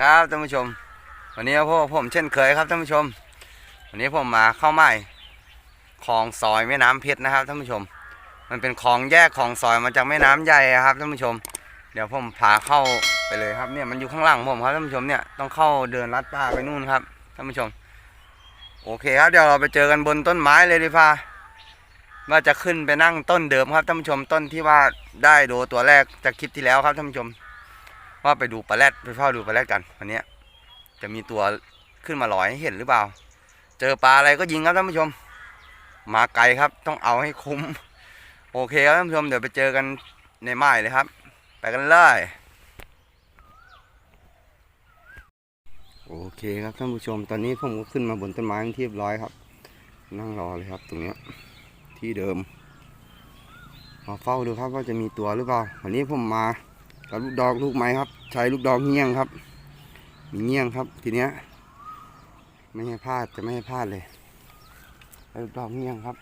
ครับท่านผู้ชม วันนี้พวกผมเช่นเคยครับท่านผู้ชม วันนี้ผมมาเข้าใหม่คลองซอยแม่น้ำเพชรนะครับท่านผู้ชม มันเป็นคลองแยกคลองซอยมาจากแม่น้ำใหญ่ครับท่านผู้ชม เดี๋ยวผมพาเข้าไปเลยครับเนี่ยมันอยู่ข้างหลังผมครับท่านผู้ชมเนี่ยต้องเข้าเดินลัดป่าไปนู่นครับท่านผู้ชม โอเคครับเดี๋ยวเราไปเจอกันบนต้นไม้เลยดีฟ้าว่าจะขึ้นไปนั่งต้นเดิมครับท่านผู้ชมต้นที่ว่าได้ดูตัวแรกจากคลิปที่แล้วครับท่านผู้ชม ว่าไปดูปลาแรดไปเฝ้าดูปลาแรดกันวันนี้จะมีตัวขึ้นมาลอยให้เห็นหรือเปล่า เจอปลาอะไรก็ยิงครับท่านผู้ชม มาไกลครับต้องเอาให้คุ้ม โอเคครับท่านผู้ชมเดี๋ยวไปเจอกันในไม้เลยครับ ไปกันเลยโอเคครับท่านผู้ชมตอนนี้ผมก็ขึ้นมาบนต้นไม้ที่เรียบร้อยครับ นั่งรอเลยครับตรงนี้ที่เดิมมาเฝ้าดูครับว่าจะมีตัวหรือเปล่า วันนี้ผมมา กับลูกดอกลูกไม้ครับ ใช้ลูกดอกเงี้ยงครับ มีเงี้ยงครับ ทีเนี้ย ไม่ให้พลาดจะไม่ให้พลาดเลยลูกดอกเงี้ยงครับ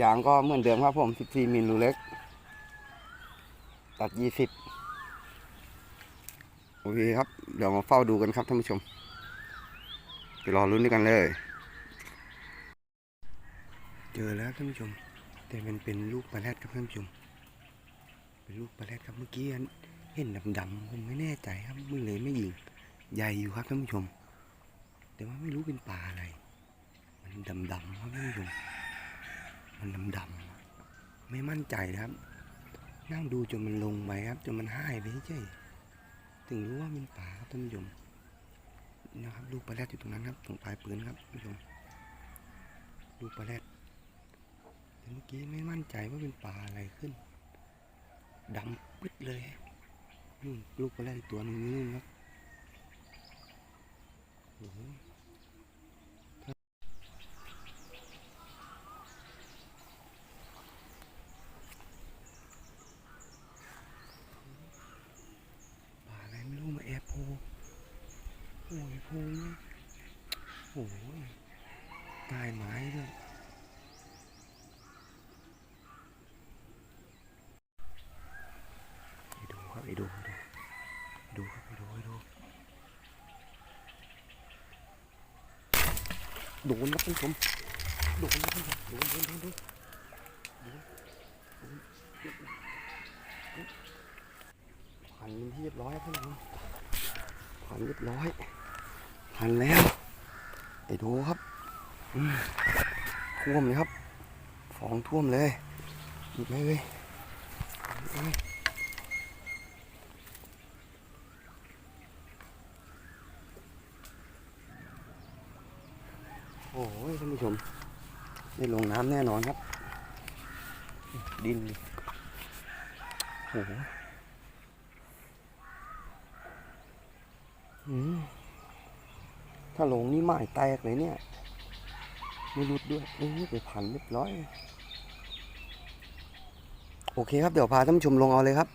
ยางก็เหมือนเดิมครับผม 14มิลรูเล็ก ตัด 20 โอเคครับ เดี๋ยวมาเฝ้าดูกันครับท่านผู้ชม ไปรอลุ้นด้วยกันเลย เจอแล้วท่านผู้ชม แต่มันเป็นลูกปลาแรดครับท่านผู้ชม เป็นลูกปลาแรดครับเมื่อกี้ เห็นดำๆผมไม่แน่ใจครับมึงเลยไม่ยิงใหญ่อยู่ครับท่านผู้ชม แต่ว่าไม่รู้เป็นปลาอะไร มันดำๆครับท่านผู้ชม มันดำๆไม่มั่นใจนะครับ นั่งดูจนมันลงไปครับจนมันหายไปเฉยๆถึงรู้ว่าเป็นปลาครับท่านผู้ชมนะครับลูกปลาแรดอยู่ตรงนั้นครับตรงปลายปืนครับท่านผู้ชมลูกปลาแรดแต่เมื่อกี้ไม่มั่นใจว่าเป็นปลาอะไรขึ้นดำปึ๊ดเลย นู่นลูกปลาแรดอีกตัวหนึงนู่นครับโอ้โหปลาอะไรไม่รู้มาแอบโพโอ้ยโพเนี่ยโอ้ยตายไม้ด้วยไปดูครับไปดูไปดูดูครับไปดูไปดู โดนนะท่านผู้ชมโดนนะท่านผู้ชมโดนโดนโดนโดนพันเป็นที่เรียบร้อยครับท่านผู้ชมพันเรียบร้อยพันแล้วไปดูครับท่วมเลยครับฟองท่วมเลยหยิบเลยหยิบเลยโอ้ยท่านผู้ชม ได้ลงน้ำแน่นอนครับ ดินโอ้โหถ้าลงนี่ไม้แตกเลยเนี่ย ไม่รุดด้วยเอ้ยไปพันเรียบร้อย โอเคครับ เดี๋ยวพาท่านผู้ชมลงเอาเลยครับ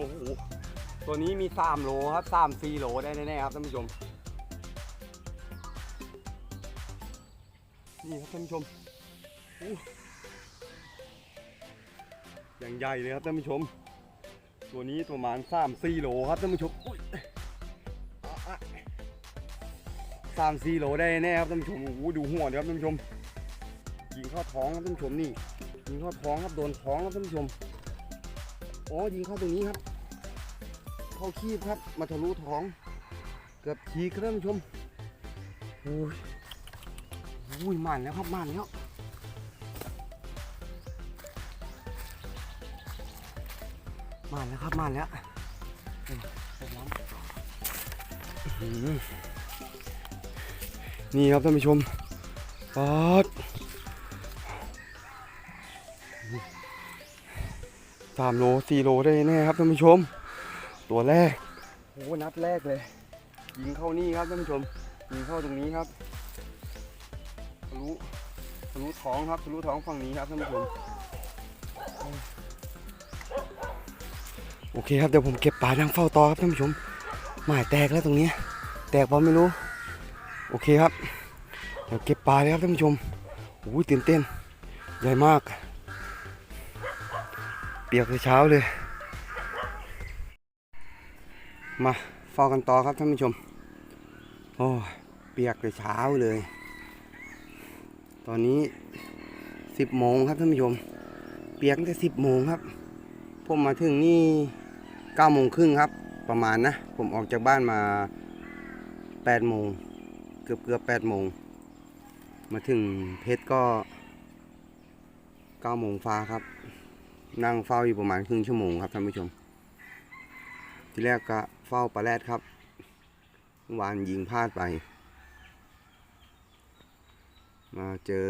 อ้โหตัวนี้มี3โลครับ3 4โลได้แน่ๆครับท่านผู้ชม นี่ครับท่านผู้ชมออย่างใหญ่เลยครับท่านผู้ชม ตัวนี้ประมาณ3-4โลครับท่านผู้ชมอุ้ยอะอะสามสี่โลได้แน่ครับท่านผู้ชมโอ้ดูหัวเดี๋ยวครับท่านผู้ชมยิงเข้าท้องครับท่านผู้ชมนี่ยิงเข้าท้องครับโดนท้องครับท่านผู้ชมอ๋อยิงเข้าตรงนี้ครับ เข้าคีบครับ มาทะลุท้อง เกือบฉีกครับท่านผู้ชมโอ้ยโอ้ยมันแล้วครับมันแล้วมันแล้วครับมันแล้วนี่ครับท่านผู้ชมปอดสามโลสี่โลได้แน่ครับท่านผู้ชม ตัวแรกโอ้นัดแรกเลย ยิงเข้านี่ครับท่านผู้ชม ยิงเข้าตรงนี้ครับทะลุทะลุท้องครับทะลุท้องฝั่งนี้ครับท่านผู้ชมโอเคครับเดี๋ยวผมเก็บปลาดังเฝ้าต่อครับท่านผู้ชมหมายแตกแล้วตรงนี้ แตกเพราะไม่รู้ โอเคครับเดี๋ยวเก็บปลาเลยครับท่านผู้ชมโอ้ยตื่นเต้นใหญ่มาก เปียกเลยเช้าเลย มาเฝ้ากันต่อครับท่านผู้ชม โอ้เปียกแต่เช้าเลย ตอนนี้สิบโมงครับท่านผู้ชม เปียกแต่สิบโมงครับ ผมมาถึงนี่เก้าโมงครึ่งครับ ประมาณนะ ผมออกจากบ้านมาแปดโมงเกือบเกือบแปดโมงมาถึงเพชรก็เก้าโมงฟ้าครับ นั่งเฝ้าอยู่ประมาณครึ่งชั่วโมงครับท่านผู้ชม ที่แรกก็เฝ้าปลาแรดครับวานยิงพลาดไป มาเจอ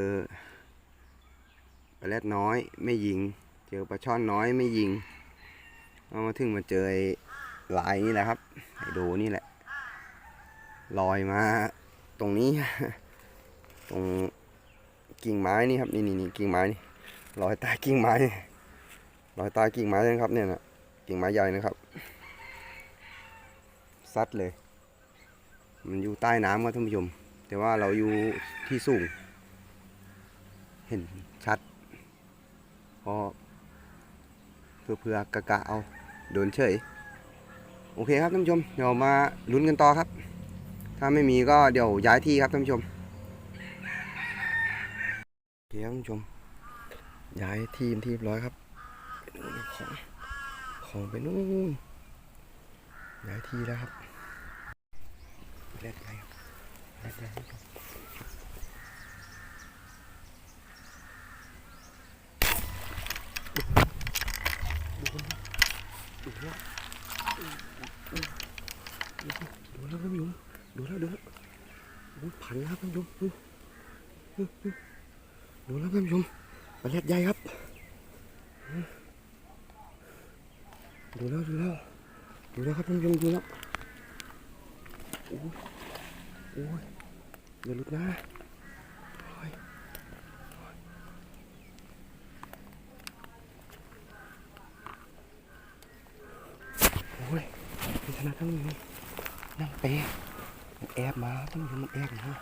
ปลาแรดน้อยไม่ยิง เจอปลาช่อนน้อยไม่ยิง เอามาถึงมาเจอไอ้ลายนี่แหละครับไอโดนี่แหละ ลอยมาตรงนี้ ตรงกิ่งไม้นี่ครับนี่นี่นี่กิ่งไม้นี่ลอยใต้กิ่งไม้ลอยใต้กิ่งไม้นะครับเนี่ยนะกิ่งไม้ใหญ่นะครับ ซัดเลย มันอยู่ใต้น้ำครับท่านผู้ชม แต่ว่าเราอยู่ที่สูง เห็นชัดพอเพื่อเพื่อกะกะเอาโดนเฉย โอเคครับท่านผู้ชม เดี๋ยวมาลุ้นกันต่อครับ ถ้าไม่มีก็เดี๋ยวย้ายที่ครับท่านผู้ชมโอเคครับท่านผู้ชม ย้ายทีมที่เรียบร้อยครับไปนู่นของของไปนู่น ย้ายทีแล้วครับเล็ดไปครับเล็ดไปครับดูแล้วดูแล้วท่านผู้ชมดูแล้วดูแล้วโอ้ยพันแล้วครับท่านผู้ชมดูแล้วท่านผู้ชมปลาเล็ดใหญ่ครับดูแล้วดูแล้ว ดูแล้วครับท่านผู้ชมดูแล้วโอ้ยโอ้ยอย่าหลุดนะโอ้ยโอ้ยเป็นขนาดทั้งนี้นั่งเป๊ะมันแอบมาท่านผู้ชมมันแอบนะ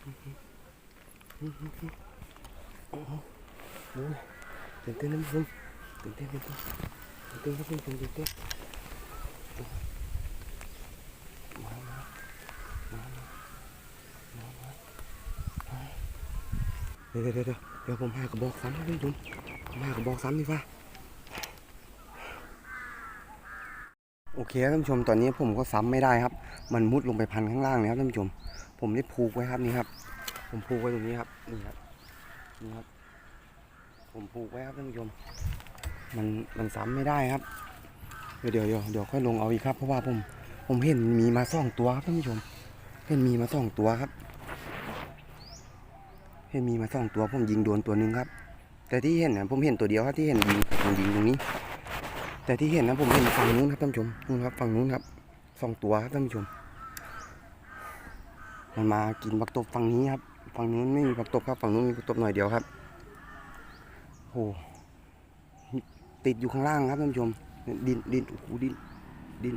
โอ้โหโอ้ย ตื่นเต้นนะคุณตื่นเต้นตื่นเต้นตื่นเต้นตื่นเต้นมามามามามามาเดี๋ยวเดี๋ยวเดี๋ยวเดี๋ยวผมหากระบอกซ้ำให้คุณผู้ชมผมหากระบอกซ้ำดีกว่าโอเคครับท่านผู้ชมตอนนี้ผมก็ซ้ำไม่ได้ครับ มันมุดลงไปพันข้างล่างเลยครับท่านผู้ชม ผมได้ผูกไว้ครับนี่ครับ ผมผูกไว้ตรงนี้ครับนี่ครับนี่ครับ ผมผูกไว้ครับท่านผู้ชม มันมันซ้ำไม่ได้ครับ เดี๋ยวเดี๋ยวเดี๋ยวเดี๋ยวค่อยลงเอาอีกครับ เพราะว่าผมผมเห็นมีมาสองตัวครับท่านผู้ชม เห็นมีมาสองตัวครับ เห็นมีมาสองตัวผมยิงโดนตัวหนึ่งครับ แต่ที่เห็นนะผมเห็นตัวเดียวครับที่เห็นยิงผมยิงตรงนี้ แต่ที่เห็นนะผมเห็นฝั่งนู้นครับท่านผู้ชมนู่นครับฝั่งนู้นครับสองตัวครับท่านผู้ชม มันมากินบักตบฝั่งนี้ครับ ฝั่งนู้นไม่มีบักตบครับ ฝั่งนู้นมีบักตบหน่อยเดียวครับ โหติดอยู่ข้างล่างครับท่านผู้ชม ดินดินโอ้โหดินดิน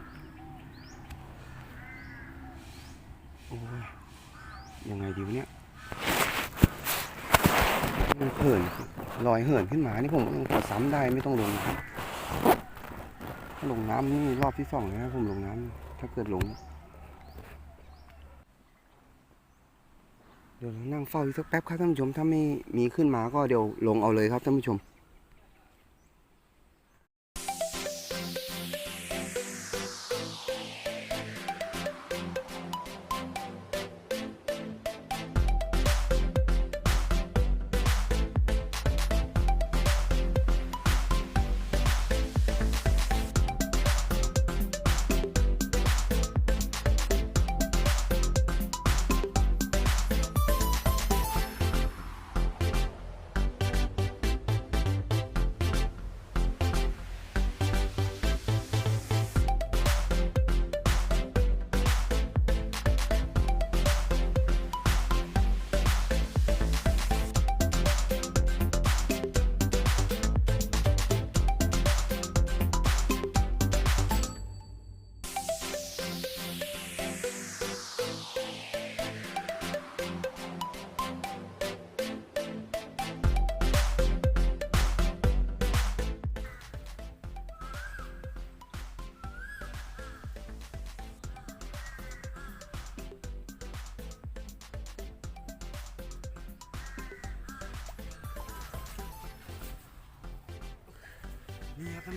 อ้ยยังไงดีวะเนี่ยมันเหินลอยเหินขึ้นมานี่ผมก็ซ้ำได้ไม่ต้องลงนะครับถ้าลงน้ำนี่รอบที่สองนะครับผมลงน้ำถ้าเกิดลง เดี๋ยวเรานั่งเฝ้าอีกสักแป๊บครับท่านผู้ชมถ้าไม่มีขึ้นมาก็เดี๋ยวลงเอาเลยครับท่านผู้ชม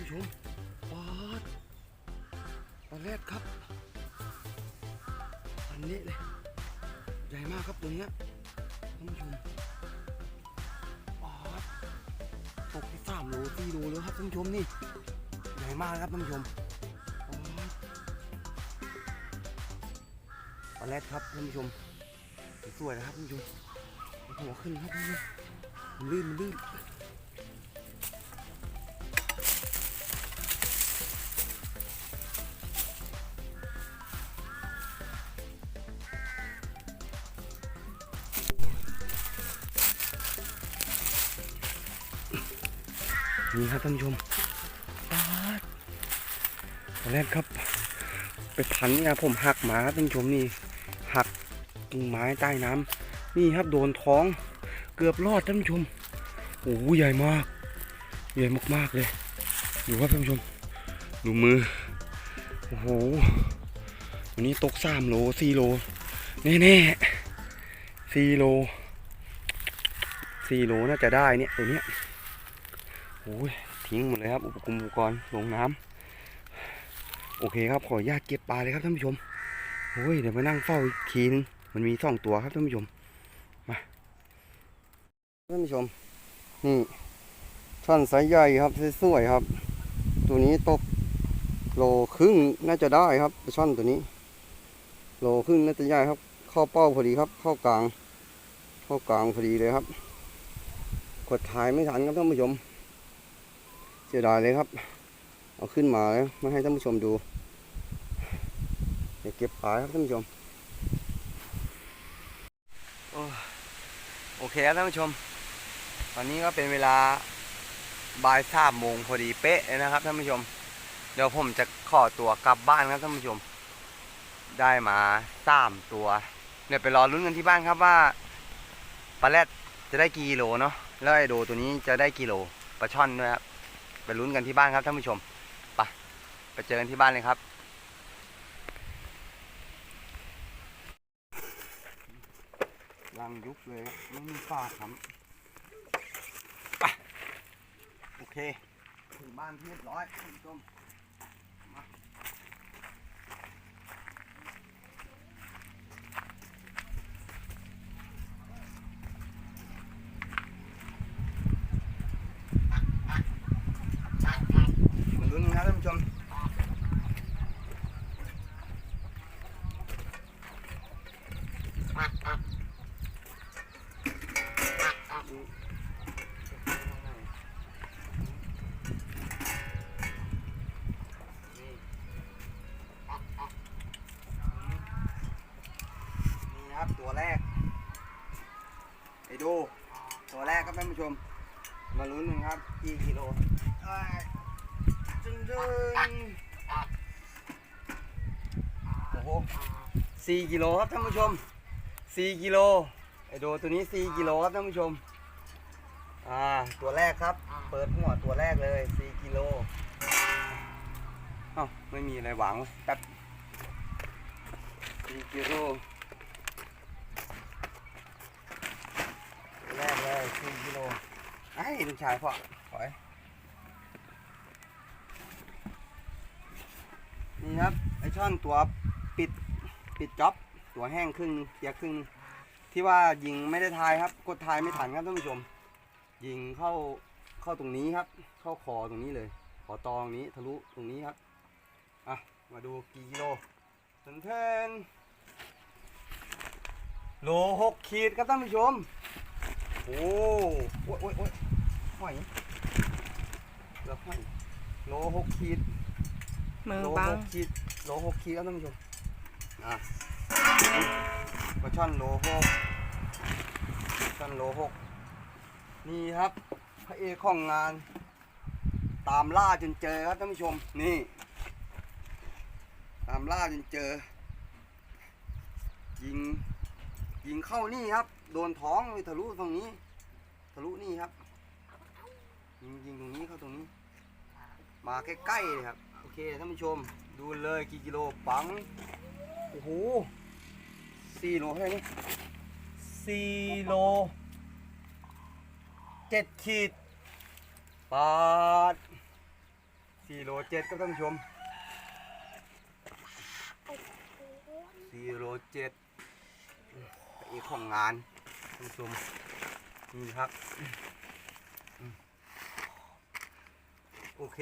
ผู้ชมปอดปลาแรดครับอันนี้เลยใหญ่มากครับตัวนี้ท่านผู้ชมปอดตกที่สามโลสี่โลแล้วครับท่านผู้ชมนี่ใหญ่มากครับท่านผู้ชมปอดปลาแรดครับท่านผู้ชมสวยนะครับท่านผู้ชมหัวขึ้นครับท่านผู้ชมลื่นลื่น นี่ครับท่านผู้ชมปาดตอนแรกครับ ไปพันเนี่ยผมหักหมาครับท่านผู้ชมนี่ หักกิ่งไม้ใต้น้ำนี่ครับโดนท้อง เกือบรอดท่านผู้ชมโอ้โหใหญ่มาก ใหญ่มากๆเลยดูครับท่านผู้ชมดูมือโอ้โหวันนี้ตกสามโลสี่โลแน่ๆสี่โลสี่โลน่าจะได้เนี่ยตัวเนี้ยโอ้ยทิ้งหมดเลยครับ อุปกรณ์อุปกรณ์ลงน้ำโอเคครับขออนุญาตเก็บปลาเลยครับท่านผู้ชมโอ้ยเดี๋ยวมานั่งเฝ้าอีกทีนึงมันมีสองตัวครับท่านผู้ชมมาท่านผู้ชม นี่ช่อนไซส์ใหญ่ครับสวยๆครับ ตัวนี้ตกโลครึ่งน่าจะได้ครับช่อนตัวนี้ โลครึ่งน่าจะใหญ่ครับ เข้าเป้าพอดีครับ เข้ากลาง เข้ากลางพอดีเลยครับกดถ่ายไม่ทันครับท่านผู้ชม เสียดายเลยครับ เอาขึ้นมาแล้วมาให้ท่านผู้ชมดูเดี๋ยวเก็บปลาครับท่านผู้ชมโอเคครับท่านผู้ชม ตอนนี้ก็เป็นเวลาบ่ายสามโมงพอดีเป๊ะเลยนะครับท่านผู้ชม เดี๋ยวผมจะขอตัวกลับบ้านครับท่านผู้ชม ได้มาสามตัวเดี๋ยวไปรอลุ้นกันที่บ้านครับว่าปลาแรดจะได้กี่กิโลเนาะแล้วไอโดตัวนี้จะได้กี่โลปลาช่อนด้วยครับ ไปลุ้นกันที่บ้านครับท่านผู้ชมไปไปเจอกันที่บ้านเลยครับ รังยุบเลยไม่มีฝาครับโอเค ถึงบ้านที่เรียบร้อยท่านผู้ชม มาลุ้นกันครับท่านผู้ชม นี่นะครับตัวแรกไปดู ตัวแรกครับท่านผู้ชม มาลุ้นกันครับกี่กิโลจึงจึงโอ้โหสี่กิโลครับท่านผู้ชมสี่กิโลไอโดตัวนี้สี่กิโลครับท่านผู้ชมอ่าตัวแรกครับ เปิดหัวตัวแรกเลยสี่กิโลเอ้าไม่มีอะไรหวังแป๊บสี่กิโลตัวแรกเลยสี่กิโล ไอ้ลูกชายพ่อถอยนี่ครับไอช่อนตัวปิดปิดจ็อบตัวแห้งครึ่งเปียกครึ่งที่ว่ายิงไม่ได้ทายครับ กดทายไม่ทันครับท่านผู้ชม ยิงเข้าเข้าตรงนี้ครับ เข้าคอตรงนี้เลยขอตองนี้ทะลุตรงนี้ครับอะมาดูกี่กิโลเทนเทนโลหกขีดครับท่านผู้ชม โอ้โอ้ยโอ้ยโอ้ย หอยเกือบหอยโลหกขีดมือโลบัหงกขีดโลหกขีดครับท่านผู้ชมอะปลาช่อนโลหกช่อนโลหกนี่ครับพระเอกของงาน ตามล่าจนเจอครับท่านผู้ชมนี่ ตามล่าจนเจอ ยิงยิงเข้านี่ครับ โดนท้องเลยทะลุตรงนี้ ทะลุนี่ครับ ยิงยิงตรงนี้เข้าตรงนี้ มาใกล้ๆเลยครับ โอเคท่านผู้ชมดูเลยกี่กิโลปัง โอ้โหสี่โลเท่าไหร่นี่สี่โลเจ็ดขีดปาดสี่โลเจ็ดครับท่านผู้ชมสี่โลเจ็ดอีกของงานท่านผู้ชมนี่ครับ โอเค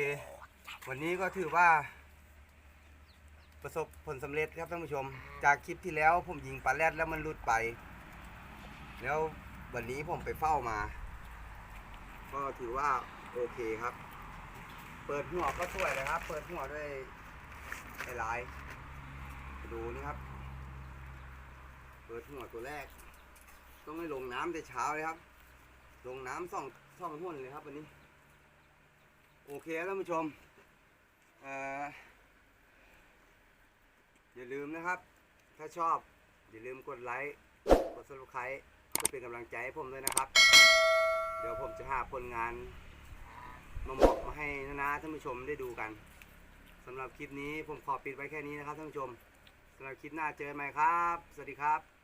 วันนี้ก็ถือว่า ประสบผลสำเร็จครับท่านผู้ชม จากคลิปที่แล้วผมยิงปลาแรดแล้วมันหลุดไป แล้ววันนี้ผมไปเฝ้ามา ก็ถือว่าโอเคครับ เปิดหัวก็สวยเลยครับ เปิดหัวด้วยไอ้ลายดูนี่ครับ เปิดหัวตัวแรก ต้องให้ลงน้ำแต่เช้าเลยครับ ลงน้ำสองสองหุ่นเลยครับวันนี้ โอเคท่านผู้ชมออย่าลืมนะครับ ถ้าชอบ อย่าลืมกดไลค์ กด subscribe เพื่อเป็นกำลังใจให้ผมด้วยนะครับ เดี๋ยวผมจะหาผลงาน มาเหมาะมาให้นาๆท่านผู้ชมได้ดูกันสำหรับคลิปนี้ผมขอปิดไว้แค่นี้นะครับท่านผู้ชมสำหรับคลิปหน้าเจอกันใหม่ครับ สวัสดีครับ